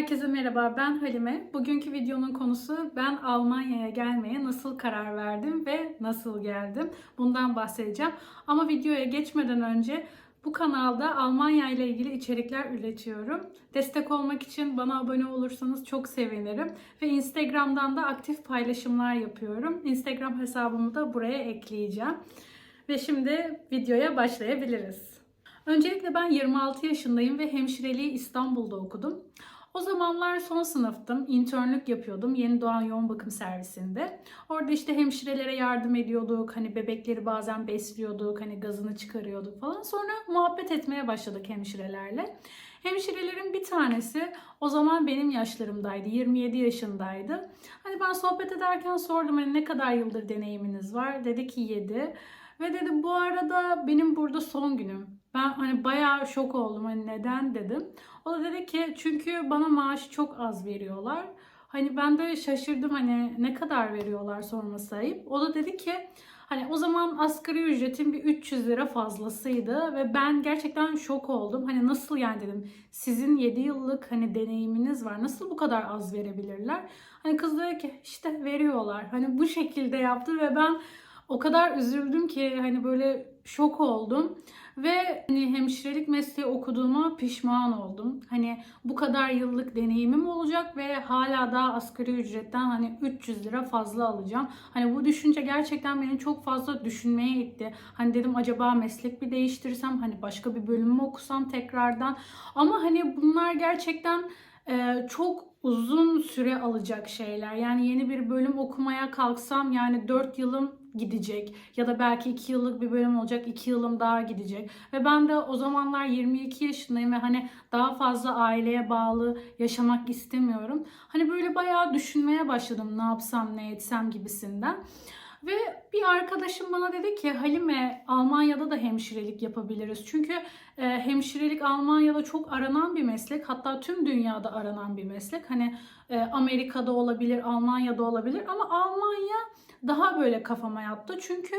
Herkese merhaba, ben Halime. Bugünkü videonun konusu ben Almanya'ya gelmeye nasıl karar verdim ve nasıl geldim. Bundan bahsedeceğim. Ama videoya geçmeden önce bu kanalda Almanya ile ilgili içerikler üretiyorum. Destek olmak için bana abone olursanız çok sevinirim. Ve Instagram'dan da aktif paylaşımlar yapıyorum. Instagram hesabımı da buraya ekleyeceğim. Ve şimdi videoya başlayabiliriz. Öncelikle ben 26 yaşındayım ve hemşireliği İstanbul'da okudum. O zamanlar son sınıftım. internlük yapıyordum yeni doğan yoğun bakım servisinde. Orada işte hemşirelere yardım ediyorduk. Hani bebekleri bazen besliyorduk. Hani gazını çıkarıyorduk falan. Sonra muhabbet etmeye başladık hemşirelerle. Hemşirelerin bir tanesi o zaman benim yaşlarımdaydı. 27 yaşındaydı. Hani ben sohbet ederken sordum hani ne kadar yıldır deneyiminiz var? Dedi ki 7. Ve dedi bu arada benim burada son günüm. Ben hani bayağı şok oldum hani neden dedim. O da dedi ki çünkü bana maaşı çok az veriyorlar. Hani ben de şaşırdım hani ne kadar veriyorlar sorması ayıp. O da dedi ki hani o zaman asgari ücretin bir 300 lira fazlasıydı ve ben gerçekten şok oldum. Hani nasıl yani dedim sizin 7 yıllık hani deneyiminiz var nasıl bu kadar az verebilirler? Hani kız dedi ki işte veriyorlar. Hani bu şekilde yaptı ve ben o kadar üzüldüm ki hani böyle şok oldum ve hani hemşirelik mesleği okuduğuma pişman oldum. Hani bu kadar yıllık deneyimim olacak ve hala daha asgari ücretten hani 300 lira fazla alacağım. Hani bu düşünce gerçekten beni çok fazla düşünmeye itti. Hani dedim acaba meslek bir değiştirsem hani başka bir bölüm mü okusam tekrardan. Ama hani bunlar gerçekten e, çok uzun süre alacak şeyler. Yani yeni bir bölüm okumaya kalksam yani 4 yılım gidecek ya da belki 2 yıllık bir bölüm olacak 2 yılım daha gidecek ve ben de o zamanlar 22 yaşındayım ve hani daha fazla aileye bağlı yaşamak istemiyorum. Hani böyle bayağı düşünmeye başladım ne yapsam ne etsem gibisinden. Ve bir arkadaşım bana dedi ki Halime Almanya'da da hemşirelik yapabiliriz. Çünkü e, hemşirelik Almanya'da çok aranan bir meslek. Hatta tüm dünyada aranan bir meslek. Hani e, Amerika'da olabilir, Almanya'da olabilir ama Almanya daha böyle kafama yattı. Çünkü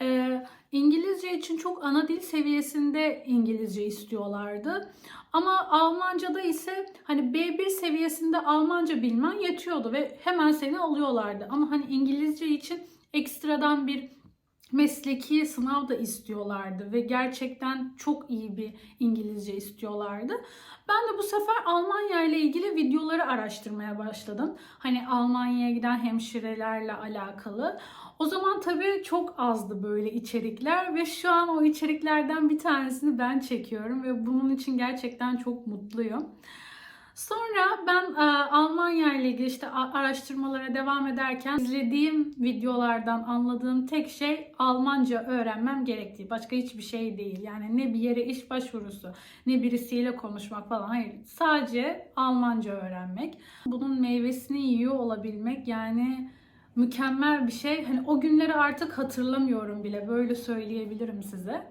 e, İngilizce için çok ana dil seviyesinde İngilizce istiyorlardı. Ama Almanca'da ise hani B1 seviyesinde Almanca bilmen yetiyordu ve hemen seni alıyorlardı. Ama hani İngilizce için ekstradan bir mesleki sınav da istiyorlardı ve gerçekten çok iyi bir İngilizce istiyorlardı. Ben de bu sefer Almanya ile ilgili videoları araştırmaya başladım. Hani Almanya'ya giden hemşirelerle alakalı. O zaman tabii çok azdı böyle içerikler ve şu an o içeriklerden bir tanesini ben çekiyorum ve bunun için gerçekten çok mutluyum. Sonra ben e, Almanya ile ilgili işte araştırmalara devam ederken izlediğim videolardan anladığım tek şey Almanca öğrenmem gerektiği. Başka hiçbir şey değil. Yani ne bir yere iş başvurusu, ne birisiyle konuşmak falan. Hayır. Sadece Almanca öğrenmek. Bunun meyvesini yiyor olabilmek yani mükemmel bir şey. Hani o günleri artık hatırlamıyorum bile. Böyle söyleyebilirim size.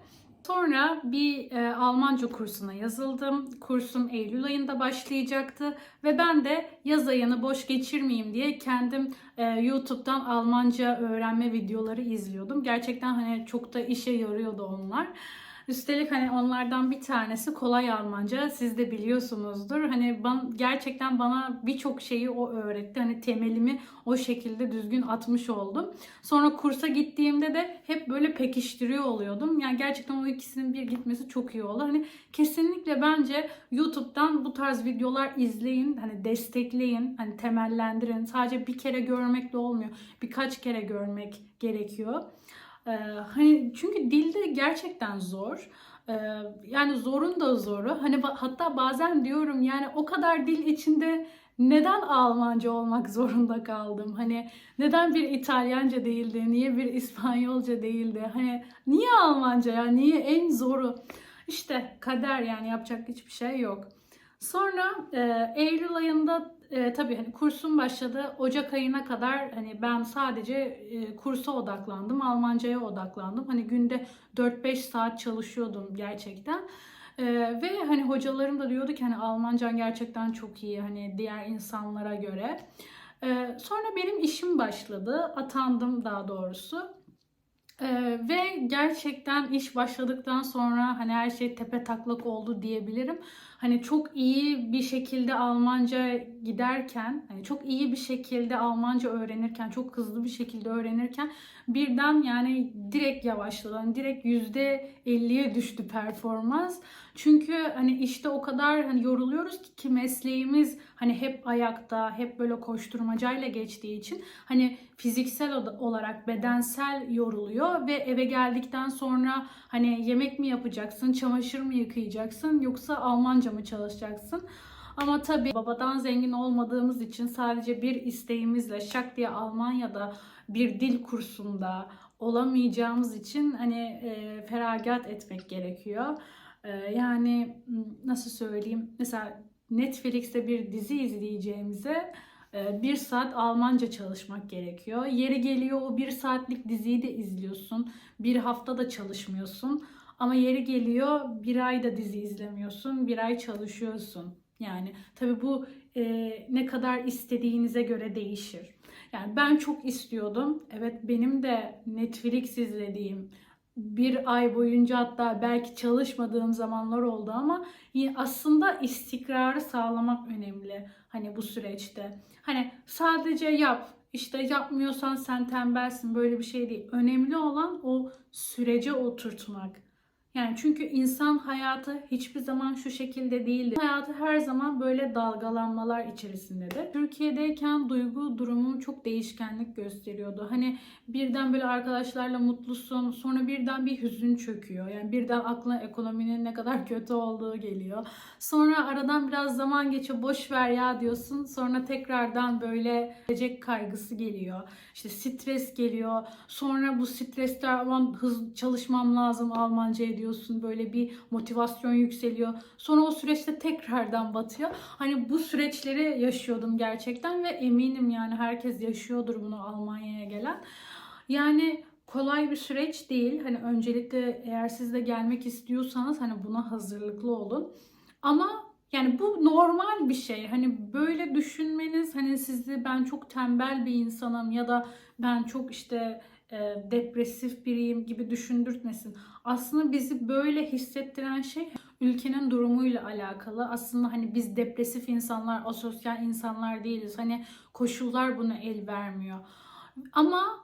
Sonra bir e, Almanca kursuna yazıldım. Kursum Eylül ayında başlayacaktı ve ben de yaz ayını boş geçirmeyeyim diye kendim e, YouTube'dan Almanca öğrenme videoları izliyordum. Gerçekten hani çok da işe yarıyordu onlar. Üstelik hani onlardan bir tanesi kolay Almanca. Siz de biliyorsunuzdur. Hani ben, gerçekten bana birçok şeyi o öğretti. Hani temelimi o şekilde düzgün atmış oldum. Sonra kursa gittiğimde de hep böyle pekiştiriyor oluyordum. Yani gerçekten o ikisinin bir gitmesi çok iyi oldu. Hani kesinlikle bence YouTube'dan bu tarz videolar izleyin. Hani destekleyin. Hani temellendirin. Sadece bir kere görmek de olmuyor. Birkaç kere görmek gerekiyor. Ee, hani çünkü dilde gerçekten zor. Ee, yani zorun da zoru. Hani hatta bazen diyorum yani o kadar dil içinde neden Almanca olmak zorunda kaldım? Hani neden bir İtalyanca değildi? Niye bir İspanyolca değildi? Hani niye Almanca ya? Niye en zoru? İşte kader yani yapacak hiçbir şey yok. Sonra e, Eylül ayında e, tabii hani kursum başladı. Ocak ayına kadar hani ben sadece e, kursa odaklandım. Almancaya odaklandım. Hani günde 4-5 saat çalışıyordum gerçekten. E, ve hani hocalarım da diyordu ki hani Almancan gerçekten çok iyi hani diğer insanlara göre. E, sonra benim işim başladı. Atandım daha doğrusu. Ee, ve gerçekten iş başladıktan sonra hani her şey tepe taklak oldu diyebilirim. Hani çok iyi bir şekilde Almanca giderken, hani çok iyi bir şekilde Almanca öğrenirken, çok hızlı bir şekilde öğrenirken birden yani direkt yavaşladı. Hani direkt %50'ye düştü performans. Çünkü hani işte o kadar hani yoruluyoruz ki, ki mesleğimiz hani hep ayakta, hep böyle koşturmacayla geçtiği için hani fiziksel olarak bedensel yoruluyor ve eve geldikten sonra hani yemek mi yapacaksın, çamaşır mı yıkayacaksın yoksa Almanca mı çalışacaksın? Ama tabii babadan zengin olmadığımız için sadece bir isteğimizle şak diye Almanya'da bir dil kursunda olamayacağımız için hani e, feragat etmek gerekiyor. E, yani nasıl söyleyeyim? Mesela Netflix'te bir dizi izleyeceğimize e, bir saat Almanca çalışmak gerekiyor. Yeri geliyor o bir saatlik diziyi de izliyorsun. Bir hafta da çalışmıyorsun. Ama yeri geliyor bir ay da dizi izlemiyorsun. Bir ay çalışıyorsun. Yani tabii bu e, ne kadar istediğinize göre değişir. Yani ben çok istiyordum. Evet benim de Netflix izlediğim bir ay boyunca hatta belki çalışmadığım zamanlar oldu ama aslında istikrarı sağlamak önemli hani bu süreçte. Hani sadece yap işte yapmıyorsan sen tembelsin böyle bir şey değil. Önemli olan o sürece oturtmak. Yani çünkü insan hayatı hiçbir zaman şu şekilde değildi. Hayatı her zaman böyle dalgalanmalar içerisindedir. Türkiye'deyken duygu durumum çok değişkenlik gösteriyordu. Hani birden böyle arkadaşlarla mutlusun, sonra birden bir hüzün çöküyor. Yani birden aklına ekonominin ne kadar kötü olduğu geliyor. Sonra aradan biraz zaman geçiyor, boş ver ya diyorsun. Sonra tekrardan böyle gelecek kaygısı geliyor. İşte stres geliyor. Sonra bu stresler aman hız çalışmam lazım Almanca ediyor ediyorsun. Böyle bir motivasyon yükseliyor. Sonra o süreçte tekrardan batıyor. Hani bu süreçleri yaşıyordum gerçekten ve eminim yani herkes yaşıyordur bunu Almanya'ya gelen. Yani kolay bir süreç değil. Hani öncelikle eğer siz de gelmek istiyorsanız hani buna hazırlıklı olun. Ama yani bu normal bir şey. Hani böyle düşünmeniz hani sizi ben çok tembel bir insanım ya da ben çok işte e, depresif biriyim gibi düşündürtmesin. Aslında bizi böyle hissettiren şey ülkenin durumuyla alakalı. Aslında hani biz depresif insanlar, asosyal insanlar değiliz. Hani koşullar buna el vermiyor. Ama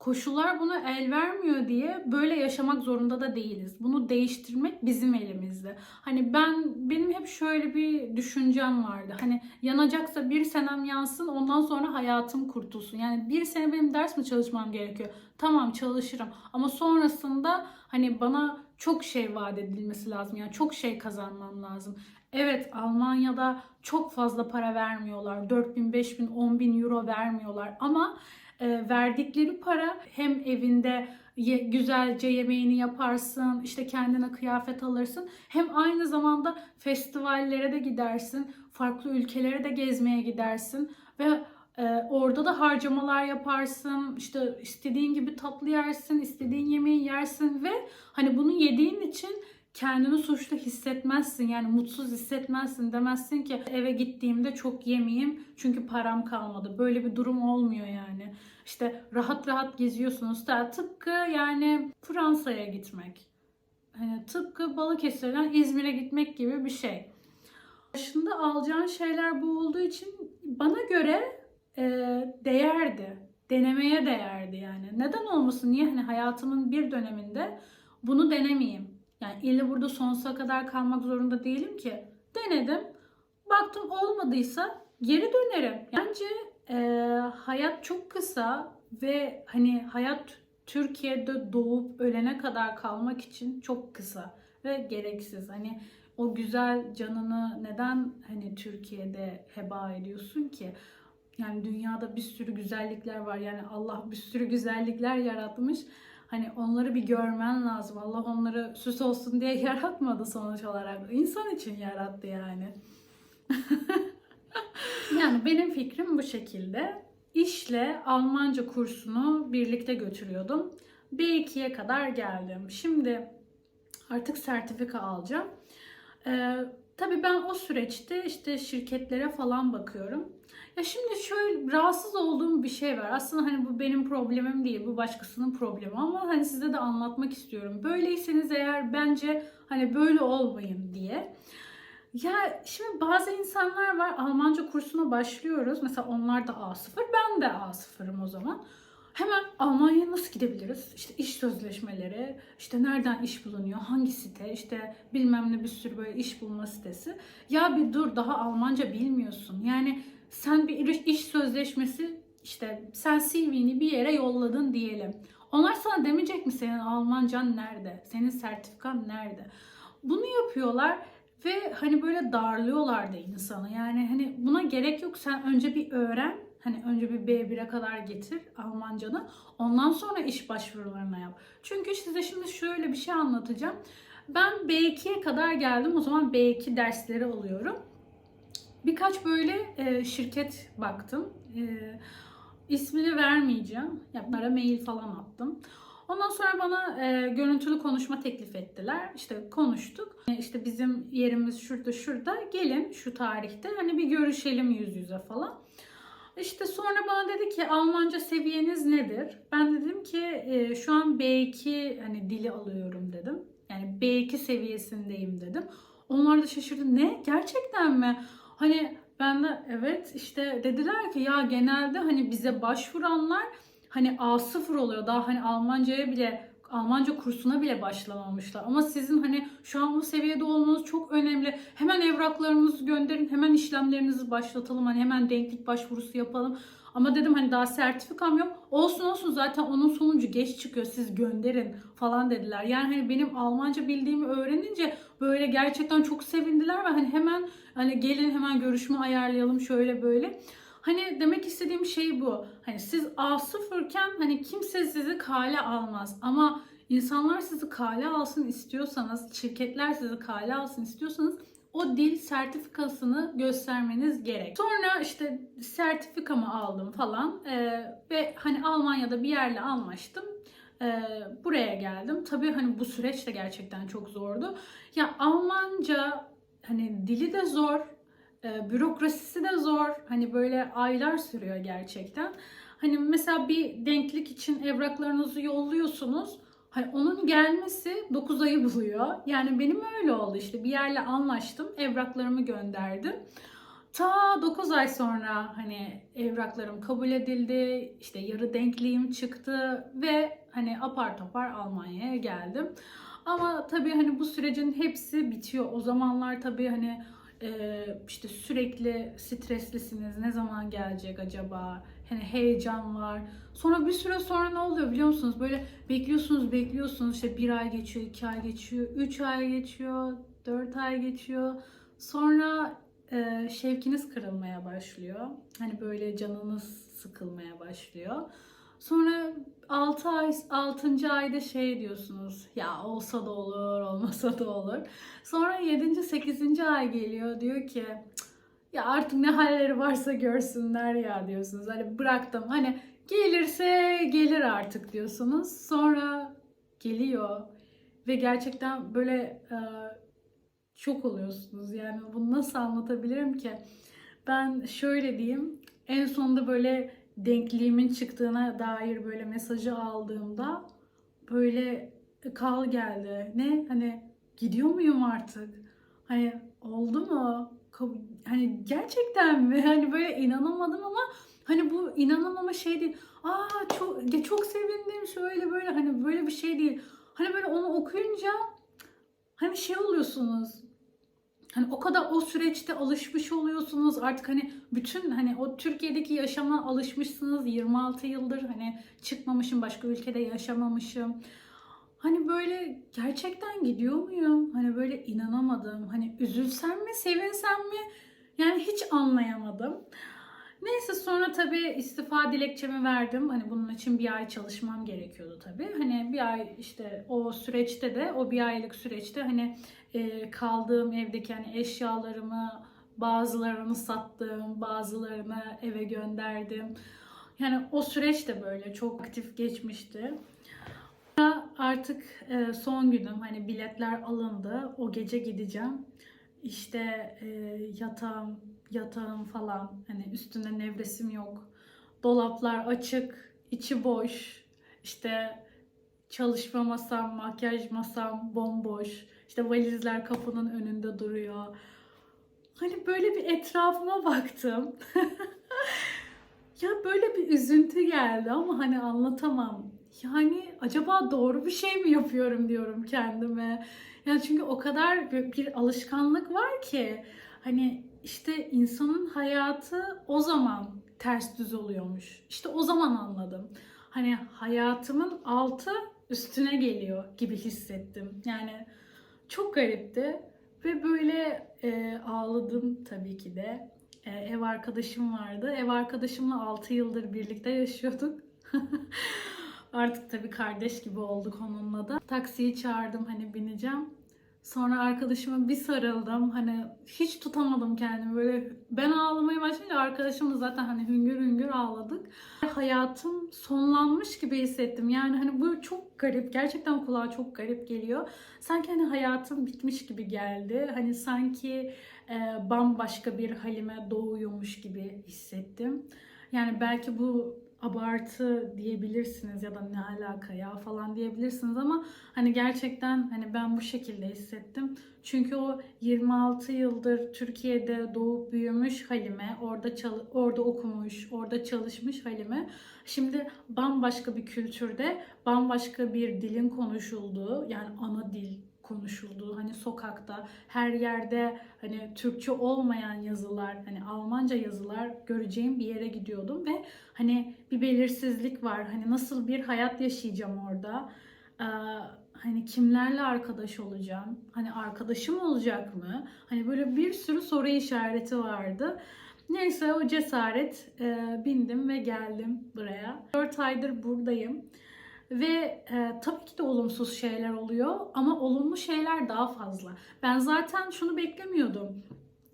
koşullar buna el vermiyor diye böyle yaşamak zorunda da değiliz. Bunu değiştirmek bizim elimizde. Hani ben benim hep şöyle bir düşüncem vardı. Hani yanacaksa bir senem yansın ondan sonra hayatım kurtulsun. Yani bir sene benim ders mi çalışmam gerekiyor? Tamam çalışırım ama sonrasında hani bana çok şey vaat edilmesi lazım. Yani çok şey kazanmam lazım. Evet Almanya'da çok fazla para vermiyorlar. 4000, 5000, 10000 euro vermiyorlar ama e, verdikleri para hem evinde ye, güzelce yemeğini yaparsın, işte kendine kıyafet alırsın. Hem aynı zamanda festivallere de gidersin, farklı ülkelere de gezmeye gidersin ve e, orada da harcamalar yaparsın. işte istediğin gibi tatlı yersin, istediğin yemeği yersin ve hani bunu yediğin için kendini suçlu hissetmezsin. Yani mutsuz hissetmezsin. Demezsin ki eve gittiğimde çok yemeyeyim çünkü param kalmadı. Böyle bir durum olmuyor yani. İşte rahat rahat geziyorsunuz. Da tıpkı yani Fransa'ya gitmek. Hani tıpkı Balıkesir'den İzmir'e gitmek gibi bir şey. Başında alacağın şeyler bu olduğu için bana göre e, değerdi. Denemeye değerdi yani. Neden olmasın? Niye hani hayatımın bir döneminde bunu denemeyeyim? Yani illa burada sonsuza kadar kalmak zorunda değilim ki. Denedim. Baktım olmadıysa geri dönerim. Bence e, hayat çok kısa ve hani hayat Türkiye'de doğup ölene kadar kalmak için çok kısa ve gereksiz. Hani o güzel canını neden hani Türkiye'de heba ediyorsun ki? Yani dünyada bir sürü güzellikler var. Yani Allah bir sürü güzellikler yaratmış. Hani onları bir görmen lazım. Allah onları süs olsun diye yaratmadı sonuç olarak. İnsan için yarattı yani. yani benim fikrim bu şekilde. İşle Almanca kursunu birlikte götürüyordum. B2'ye kadar geldim. Şimdi artık sertifika alacağım. Ee, tabii ben o süreçte işte şirketlere falan bakıyorum. Ya şimdi şöyle rahatsız olduğum bir şey var. Aslında hani bu benim problemim değil, bu başkasının problemi ama hani size de anlatmak istiyorum. Böyleyseniz eğer bence hani böyle olmayın diye. Ya şimdi bazı insanlar var Almanca kursuna başlıyoruz. Mesela onlar da A0, ben de A0'ım o zaman. Hemen Almanya'ya nasıl gidebiliriz? İşte iş sözleşmeleri, işte nereden iş bulunuyor, hangi site, işte bilmem ne bir sürü böyle iş bulma sitesi. Ya bir dur daha Almanca bilmiyorsun. Yani sen bir iş- sözleşmesi işte sen CV'ni bir yere yolladın diyelim. Onlar sana demeyecek mi senin Almancan nerede? Senin sertifikan nerede? Bunu yapıyorlar ve hani böyle darlıyorlar da insanı. Yani hani buna gerek yok. Sen önce bir öğren. Hani önce bir B1'e kadar getir Almancanı. Ondan sonra iş başvurularına yap. Çünkü size şimdi şöyle bir şey anlatacağım. Ben B2'ye kadar geldim. O zaman B2 dersleri alıyorum. Birkaç böyle e, şirket baktım. E, ismini vermeyeceğim. Ya bunlara mail falan attım. Ondan sonra bana e, görüntülü konuşma teklif ettiler. İşte konuştuk. E, İşte bizim yerimiz şurada şurada. Gelin şu tarihte hani bir görüşelim yüz yüze falan. İşte sonra bana dedi ki Almanca seviyeniz nedir? Ben dedim ki e, şu an B2 hani dili alıyorum dedim. Yani B2 seviyesindeyim dedim. Onlar da şaşırdı. Ne? Gerçekten mi? Hani ben de evet işte dediler ki ya genelde hani bize başvuranlar hani A0 oluyor. Daha hani Almanca'ya bile Almanca kursuna bile başlamamışlar. Ama sizin hani şu an bu seviyede olmanız çok önemli. Hemen evraklarınızı gönderin. Hemen işlemlerinizi başlatalım. Hani hemen denklik başvurusu yapalım. Ama dedim hani daha sertifikam yok. Olsun olsun zaten onun sonucu geç çıkıyor. Siz gönderin falan dediler. Yani hani benim Almanca bildiğimi öğrenince böyle gerçekten çok sevindiler ve hani hemen hani gelin hemen görüşme ayarlayalım şöyle böyle. Hani demek istediğim şey bu. Hani siz A0 iken hani kimse sizi kale almaz. Ama insanlar sizi kale alsın istiyorsanız, şirketler sizi kale alsın istiyorsanız o dil sertifikasını göstermeniz gerek. Sonra işte sertifikamı aldım falan Ee, ve hani Almanya'da bir yerle anlaştım. Ee, buraya geldim. Tabii hani bu süreç de gerçekten çok zordu. Ya Almanca hani dili de zor, e, bürokrasisi de zor. Hani böyle aylar sürüyor gerçekten. Hani mesela bir denklik için evraklarınızı yolluyorsunuz. Hani onun gelmesi 9 ayı buluyor. Yani benim öyle oldu işte. Bir yerle anlaştım. Evraklarımı gönderdim. Ta 9 ay sonra hani evraklarım kabul edildi. İşte yarı denkliğim çıktı ve hani apar topar Almanya'ya geldim. Ama tabii hani bu sürecin hepsi bitiyor. O zamanlar tabii hani işte sürekli streslisiniz. Ne zaman gelecek acaba? Hani heyecan var. Sonra bir süre sonra ne oluyor biliyor musunuz? Böyle bekliyorsunuz, bekliyorsunuz. İşte bir ay geçiyor, iki ay geçiyor, üç ay geçiyor, dört ay geçiyor. Sonra e, şevkiniz kırılmaya başlıyor. Hani böyle canınız sıkılmaya başlıyor. Sonra 6 ay 6. ayda şey diyorsunuz. Ya olsa da olur, olmasa da olur. Sonra 7. 8. ay geliyor diyor ki "Cık, ya artık ne halleri varsa görsünler ya diyorsunuz. Hani bıraktım. Hani gelirse gelir artık diyorsunuz. Sonra geliyor ve gerçekten böyle e, şok oluyorsunuz. Yani bunu nasıl anlatabilirim ki? Ben şöyle diyeyim. En sonunda böyle denkliğimin çıktığına dair böyle mesajı aldığımda böyle kal geldi. Ne? Hani gidiyor muyum artık? Hani oldu mu? Hani gerçekten mi? Hani böyle inanamadım ama hani bu inanamama şey değil. Aa çok ya çok sevindim şöyle böyle hani böyle bir şey değil. Hani böyle onu okuyunca hani şey oluyorsunuz. Hani o kadar o süreçte alışmış oluyorsunuz. Artık hani bütün hani o Türkiye'deki yaşama alışmışsınız. 26 yıldır hani çıkmamışım, başka ülkede yaşamamışım. Hani böyle gerçekten gidiyor muyum? Hani böyle inanamadım. Hani üzülsem mi, sevinsem mi? Yani hiç anlayamadım. Neyse sonra tabii istifa dilekçemi verdim. Hani bunun için bir ay çalışmam gerekiyordu tabii. Hani bir ay işte o süreçte de o bir aylık süreçte hani e, kaldığım evdeki hani eşyalarımı bazılarını sattım, bazılarını eve gönderdim. Yani o süreç de böyle çok aktif geçmişti. Artık e, son günüm hani biletler alındı. O gece gideceğim. İşte e, yatağım, yatağım falan hani üstünde nevresim yok. Dolaplar açık, içi boş. İşte çalışma masam, makyaj masam bomboş. İşte valizler kapının önünde duruyor. Hani böyle bir etrafıma baktım. ya böyle bir üzüntü geldi ama hani anlatamam. Yani acaba doğru bir şey mi yapıyorum diyorum kendime. Yani çünkü o kadar bir, alışkanlık var ki hani işte insanın hayatı o zaman ters düz oluyormuş. İşte o zaman anladım. Hani hayatımın altı üstüne geliyor gibi hissettim. Yani çok garipti ve böyle e, ağladım tabii ki de. E, ev arkadaşım vardı. Ev arkadaşımla 6 yıldır birlikte yaşıyorduk. Artık tabii kardeş gibi olduk onunla da. Taksiyi çağırdım hani bineceğim. Sonra arkadaşıma bir sarıldım. Hani hiç tutamadım kendimi. Böyle ben ağlamaya başlayınca arkadaşım da zaten hani hüngür hüngür ağladık. Hayatım sonlanmış gibi hissettim. Yani hani bu çok garip. Gerçekten kulağa çok garip geliyor. Sanki hani hayatım bitmiş gibi geldi. Hani sanki e, bambaşka bir halime doğuyormuş gibi hissettim. Yani belki bu abartı diyebilirsiniz ya da ne alaka ya falan diyebilirsiniz ama hani gerçekten hani ben bu şekilde hissettim. Çünkü o 26 yıldır Türkiye'de doğup büyümüş Halime, orada çal- orada okumuş, orada çalışmış Halime. Şimdi bambaşka bir kültürde, bambaşka bir dilin konuşulduğu, yani ana dil konuşulduğu hani sokakta her yerde hani Türkçe olmayan yazılar hani Almanca yazılar göreceğim bir yere gidiyordum ve hani bir belirsizlik var hani nasıl bir hayat yaşayacağım orada Ee, hani kimlerle arkadaş olacağım hani arkadaşım olacak mı hani böyle bir sürü soru işareti vardı. Neyse o cesaret e, bindim ve geldim buraya. 4 aydır buradayım. Ve e, tabii ki de olumsuz şeyler oluyor ama olumlu şeyler daha fazla. Ben zaten şunu beklemiyordum.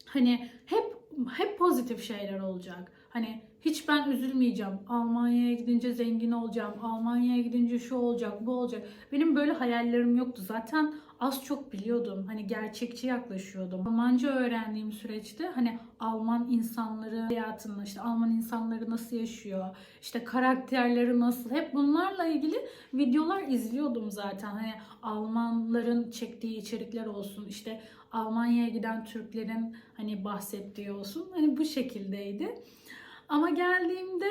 Hani hep hep pozitif şeyler olacak. Hani hiç ben üzülmeyeceğim. Almanya'ya gidince zengin olacağım. Almanya'ya gidince şu olacak, bu olacak. Benim böyle hayallerim yoktu. Zaten az çok biliyordum. Hani gerçekçi yaklaşıyordum. Almanca öğrendiğim süreçte hani Alman insanları hayatını, işte Alman insanları nasıl yaşıyor, işte karakterleri nasıl hep bunlarla ilgili videolar izliyordum zaten. Hani Almanların çektiği içerikler olsun, işte Almanya'ya giden Türklerin hani bahsettiği olsun. Hani bu şekildeydi. Ama geldiğimde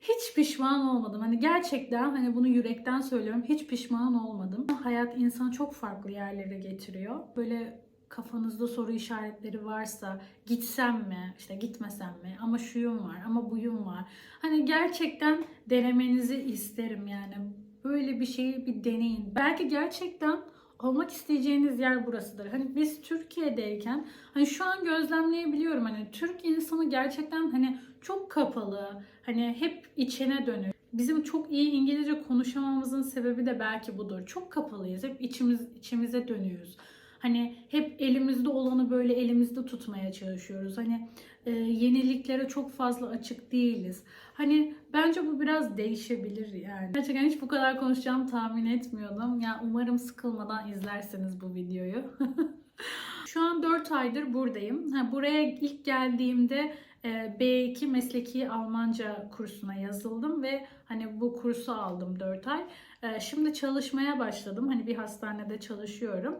hiç pişman olmadım. Hani gerçekten hani bunu yürekten söylüyorum. Hiç pişman olmadım. Hayat insanı çok farklı yerlere getiriyor. Böyle kafanızda soru işaretleri varsa gitsem mi, işte gitmesem mi, ama şuyum var, ama buyum var. Hani gerçekten denemenizi isterim yani. Böyle bir şeyi bir deneyin. Belki gerçekten olmak isteyeceğiniz yer burasıdır. Hani biz Türkiye'deyken hani şu an gözlemleyebiliyorum hani Türk insanı gerçekten hani çok kapalı, hani hep içine dönük. Bizim çok iyi İngilizce konuşamamızın sebebi de belki budur. Çok kapalıyız. Hep içimiz içimize dönüyoruz. Hani hep elimizde olanı böyle elimizde tutmaya çalışıyoruz. Hani e, yeniliklere çok fazla açık değiliz. Hani bence bu biraz değişebilir yani. Gerçekten hiç bu kadar konuşacağımı tahmin etmiyordum. Yani umarım sıkılmadan izlerseniz bu videoyu. Şu an 4 aydır buradayım. Ha, buraya ilk geldiğimde e, B2 mesleki Almanca kursuna yazıldım ve hani bu kursu aldım 4 ay. E, Şimdi çalışmaya başladım. Hani bir hastanede çalışıyorum.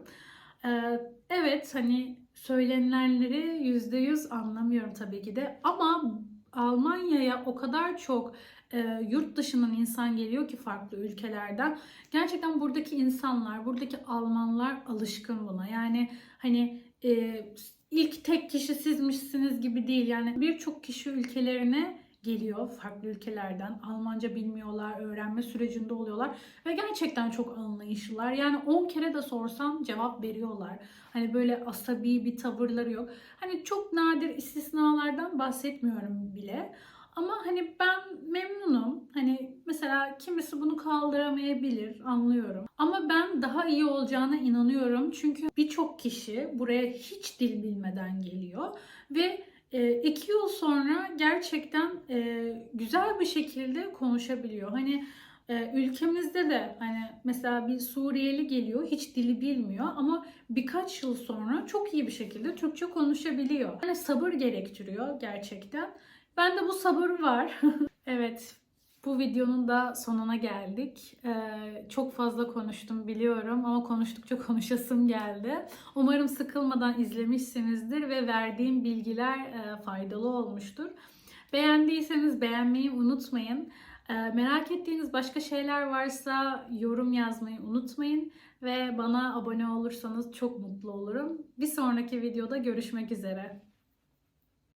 E, Evet hani söylenenleri %100 anlamıyorum tabii ki de ama Almanya'ya o kadar çok e, yurt dışından insan geliyor ki farklı ülkelerden. Gerçekten buradaki insanlar, buradaki Almanlar alışkın buna. Yani hani e, ilk tek kişi sizmişsiniz gibi değil. Yani birçok kişi ülkelerine geliyor farklı ülkelerden. Almanca bilmiyorlar, öğrenme sürecinde oluyorlar ve gerçekten çok anlayışlılar. Yani 10 kere de sorsam cevap veriyorlar. Hani böyle asabi bir tavırları yok. Hani çok nadir istisnalardan bahsetmiyorum bile. Ama hani ben memnunum. Hani mesela kimisi bunu kaldıramayabilir, anlıyorum. Ama ben daha iyi olacağına inanıyorum. Çünkü birçok kişi buraya hiç dil bilmeden geliyor ve e, iki yıl sonra gerçekten e, güzel bir şekilde konuşabiliyor. Hani e, ülkemizde de hani mesela bir Suriyeli geliyor hiç dili bilmiyor ama birkaç yıl sonra çok iyi bir şekilde Türkçe konuşabiliyor. Yani sabır gerektiriyor gerçekten. Bende bu sabır var. evet Bu videonun da sonuna geldik. Ee, çok fazla konuştum biliyorum ama konuştukça konuşasım geldi. Umarım sıkılmadan izlemişsinizdir ve verdiğim bilgiler e, faydalı olmuştur. Beğendiyseniz beğenmeyi unutmayın. Ee, merak ettiğiniz başka şeyler varsa yorum yazmayı unutmayın ve bana abone olursanız çok mutlu olurum. Bir sonraki videoda görüşmek üzere.